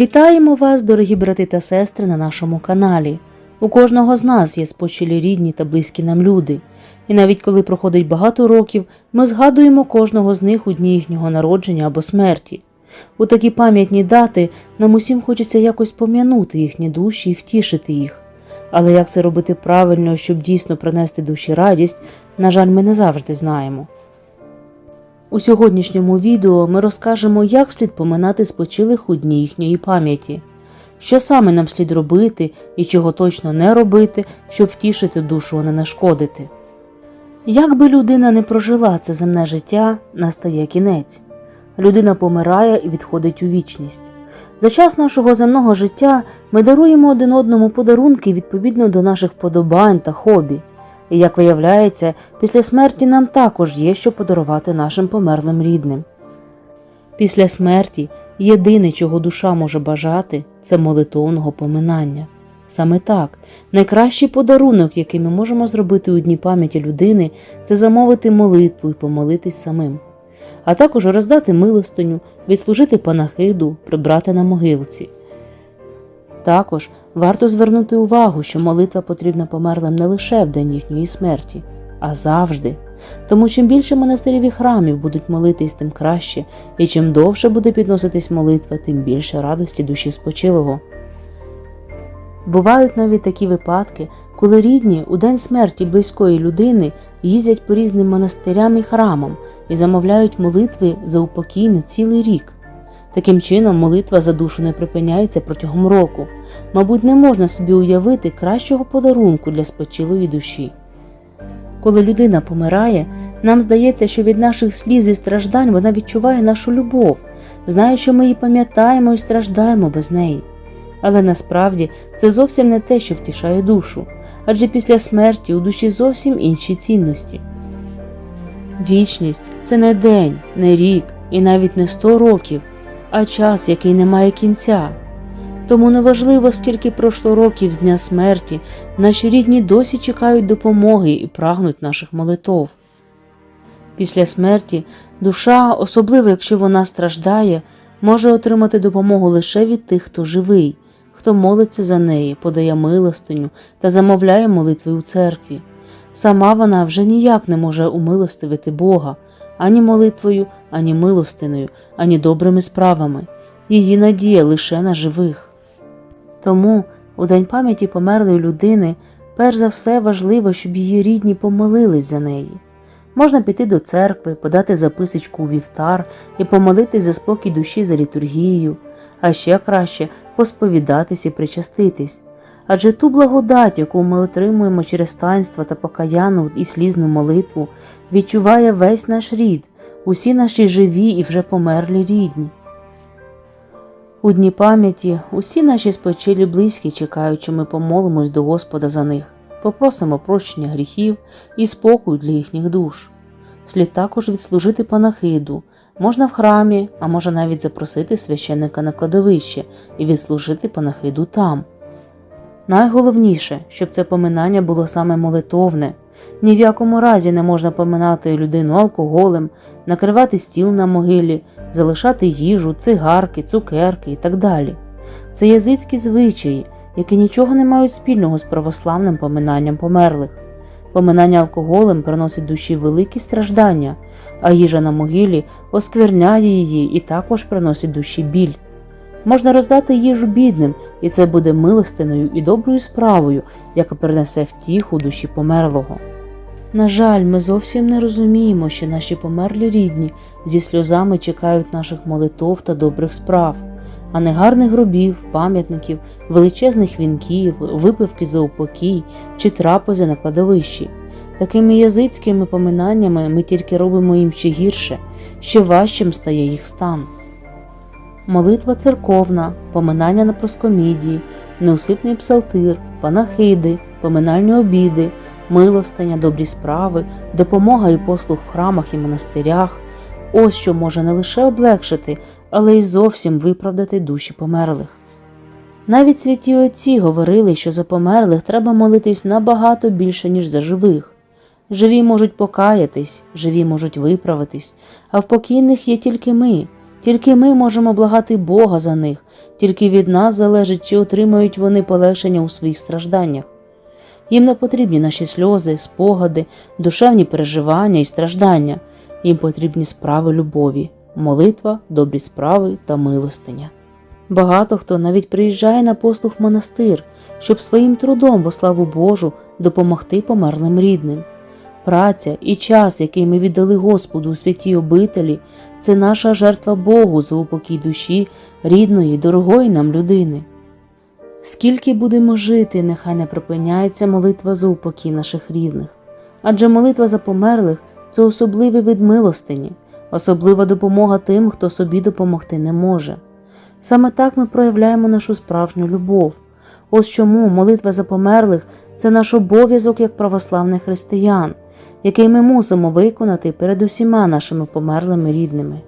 Вітаємо вас, дорогі брати та сестри, на нашому каналі. У кожного з нас є спочилі рідні та близькі нам люди. І навіть коли проходить багато років, ми згадуємо кожного з них у дні їхнього народження або смерті. У такі пам'ятні дати нам усім хочеться якось пом'янути їхні душі і втішити їх. Але як це робити правильно, щоб дійсно принести душі радість, на жаль, ми не завжди знаємо. У сьогоднішньому відео ми розкажемо, як слід поминати спочилих у дні їхньої пам'яті, що саме нам слід робити і чого точно не робити, щоб втішити душу, а не нашкодити. Як би людина не прожила це земне життя, настає кінець. Людина помирає і відходить у вічність. За час нашого земного життя ми даруємо один одному подарунки відповідно до наших подобань та хобі. І як виявляється, після смерті нам також є що подарувати нашим померлим рідним. Після смерті єдине, чого душа може бажати, це молитовного поминання. Саме так, найкращий подарунок, який ми можемо зробити у дні пам'яті людини, це замовити молитву і помолитись самим, а також роздати милостиню, відслужити панахиду, прибрати на могилці. Також варто звернути увагу, що молитва потрібна померлим не лише в день їхньої смерті, а завжди. Тому чим більше монастирів і храмів будуть молитись, тим краще, і чим довше буде підноситись молитва, тим більше радості душі спочилого. Бувають навіть такі випадки, коли рідні у день смерті близької людини їздять по різним монастирям і храмам і замовляють молитви за упокій на цілий рік. Таким чином, молитва за душу не припиняється протягом року. Мабуть, не можна собі уявити кращого подарунку для спочилої душі. Коли людина помирає, нам здається, що від наших сліз і страждань вона відчуває нашу любов, знає, що ми її пам'ятаємо і страждаємо без неї. Але насправді це зовсім не те, що втішає душу, адже після смерті у душі зовсім інші цінності. Вічність це не день, не рік і навіть не сто років, а час, який не має кінця. Тому неважливо, скільки пройшло років з дня смерті, наші рідні досі чекають допомоги і прагнуть наших молитов. Після смерті душа, особливо якщо вона страждає, може отримати допомогу лише від тих, хто живий, хто молиться за неї, подає милостиню та замовляє молитви у церкві. Сама вона вже ніяк не може умилостивити Бога ані молитвою, ані милостиною, ані добрими справами. Її надія лише на живих. Тому у день пам'яті померлої людини перш за все важливо, щоб її рідні помолились за неї. Можна піти до церкви, подати записочку у вівтар і помолитись за спокій душі за літургією, а ще краще посповідатись і причаститись. Адже ту благодать, яку ми отримуємо через таїнство та покаянну і слізну молитву, відчуває весь наш рід, усі наші живі і вже померлі рідні. У дні пам'яті усі наші спочилі близькі чекають, що ми помолимось до Господа за них, попросимо прощення гріхів і спокою для їхніх душ. Слід також відслужити панахиду, можна в храмі, а може навіть запросити священника на кладовище і відслужити панахиду там. Найголовніше, щоб це поминання було саме молитовне. Ні в якому разі не можна поминати людину алкоголем, накривати стіл на могилі, залишати їжу, цигарки, цукерки і так далі. Це язицькі звичаї, які нічого не мають спільного з православним поминанням померлих. Поминання алкоголем приносить душі великі страждання, а їжа на могилі оскверняє її і також приносить душі біль. Можна роздати їжу бідним, і це буде милостиною і доброю справою, яка принесе втіху душі померлого. На жаль, ми зовсім не розуміємо, що наші померлі рідні зі сльозами чекають наших молитов та добрих справ, а не гарних гробів, пам'ятників, величезних вінків, випивки за упокій чи трапези на кладовищі. Такими язицькими поминаннями ми тільки робимо їм ще гірше, ще важчим стає їх стан. Молитва церковна, поминання на проскомідії, неусипний псалтир, панахиди, поминальні обіди, милостиня, добрі справи, допомога і послуг в храмах і монастирях ось що може не лише облегшити, але й зовсім виправдати душі померлих. Навіть святі отці говорили, що за померлих треба молитись набагато більше, ніж за живих. Живі можуть покаятись, живі можуть виправитись, а в покійних є тільки ми. Тільки ми можемо благати Бога за них, тільки від нас залежить, чи отримають вони полегшення у своїх стражданнях. Їм не потрібні наші сльози, спогади, душевні переживання і страждання. Їм потрібні справи любові, молитва, добрі справи та милостиня. Багато хто навіть приїжджає на послуг в монастир, щоб своїм трудом во славу Божу допомогти померлим рідним. Праця і час, який ми віддали Господу у святій обителі, це наша жертва Богу за упокій душі рідної, дорогої нам людини. Скільки будемо жити, нехай не припиняється молитва за упокій наших рідних, адже молитва за померлих це особливий вид милостині, особлива допомога тим, хто собі допомогти не може. Саме так ми проявляємо нашу справжню любов. Ось чому молитва за померлих це наш обов'язок як православних християн, який ми мусимо виконати перед усіма нашими померлими рідними.